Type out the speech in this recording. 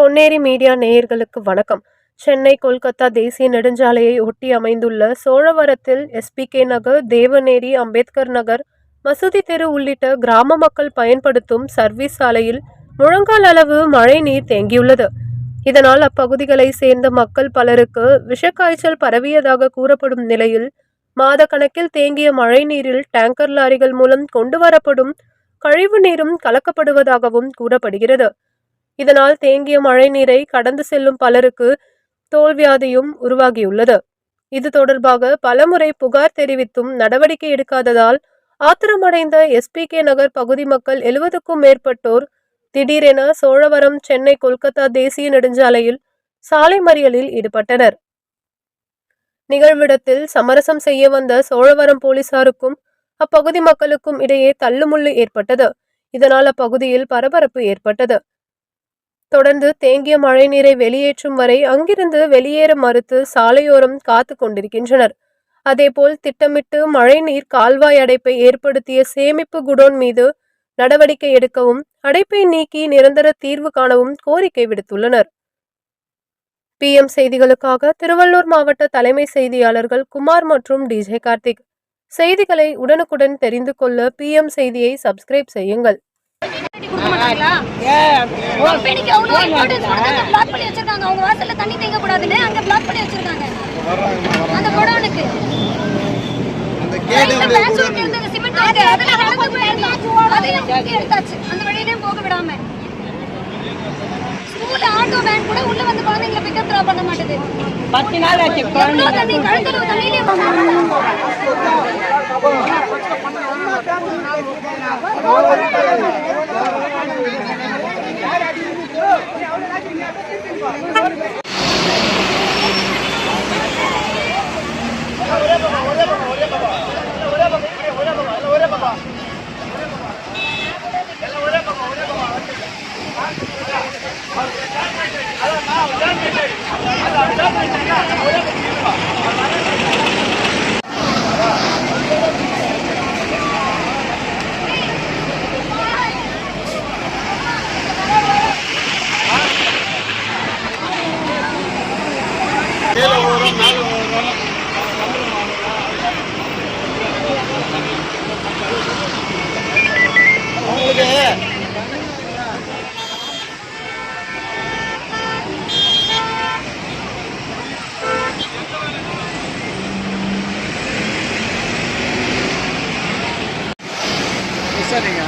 Ponneri media நேயர்களுக்கு வணக்கம். சென்னை கொல்கத்தா தேசிய நெடுஞ்சாலையை ஒட்டி அமைந்துள்ள சோழவரத்தில் எஸ்பிகே நகர் தேவநேரி அம்பேத்கர் நகர் மசூதி தெரு உள்ளிட்ட கிராம மக்கள் பயன்படுத்தும் சர்வீஸ் சாலையில் முழங்கால் அளவு மழை நீர் தேங்கியுள்ளது. இதனால் அப்பகுதிகளை சேர்ந்த மக்கள் பலருக்கு விஷக்காய்ச்சல் பரவியதாக கூறப்படும் நிலையில் மாத கணக்கில் தேங்கிய மழை நீரில் டேங்கர் லாரிகள் மூலம் கொண்டு வரப்படும் கழிவு நீரும் கலக்கப்படுவதாகவும் கூறப்படுகிறது. இதனால் தேங்கிய மழை நீரை கடந்து செல்லும் பலருக்கு தோல்வியாதியும் உருவாகியுள்ளது. இது தொடர்பாக பலமுறை புகார் தெரிவித்தும் நடவடிக்கை எடுக்காததால் ஆத்திரமடைந்த எஸ்பிகே நகர் பகுதி மக்கள் எழுபதுக்கும் மேற்பட்டோர் திடீரென சோழவரம் சென்னை கொல்கத்தா தேசிய நெடுஞ்சாலையில் சாலை மறியலில் ஈடுபட்டனர். நிகழ்விடத்தில் சமரசம் செய்ய வந்த சோழவரம் போலீசாருக்கும் அப்பகுதி மக்களுக்கும் இடையே தள்ளுமுள்ளு ஏற்பட்டது. இதனால் அப்பகுதியில் பரபரப்பு ஏற்பட்டது. தொடர்ந்து தேங்கிய மழைநீரை வெளியேற்றும் வரை அங்கிருந்து வெளியேற மறுத்து சாலையோரம் காத்து கொண்டிருக்கின்றனர். அதேபோல் திட்டமிட்டு மழைநீர் கால்வாய் அடைப்பை ஏற்படுத்திய சேமிப்பு குடோன் மீது நடவடிக்கை எடுக்கவும் அடைப்பை நீக்கி நிரந்தர தீர்வு காணவும் கோரிக்கை விடுத்துள்ளனர். பிஎம் செய்திகளுக்காக திருவள்ளூர் மாவட்ட தலைமை செய்தியாளர்கள் குமார் மற்றும் டிஜே கார்த்திக். செய்திகளை உடனுக்குடன் தெரிந்து கொள்ள பிஎம் செய்தியை சப்ஸ்கிரைப் செய்யுங்கள். கொடுக்க மாட்டாங்களா? கம்பெனிக்கு கொடுத்து பண்ணி வச்சிருக்காங்க. அவங்க வாசல்ல தண்ணி தேங்கக் கூடாதுன்னு அங்க block பண்ணி வச்சிருக்காங்க. அந்த குடோனுக்கு. அந்த வழியிலயும் போக விடாம. ஸ்கூல் ஆட்டோ வேன் கூட உள்ள வந்து குழந்தைங்களை பிக்கப் டிராப் பண்ண மாட்டேது பத்து நாள் ஆச்சு தண்ணி தண்ணியிலே Yeah. சரிங்க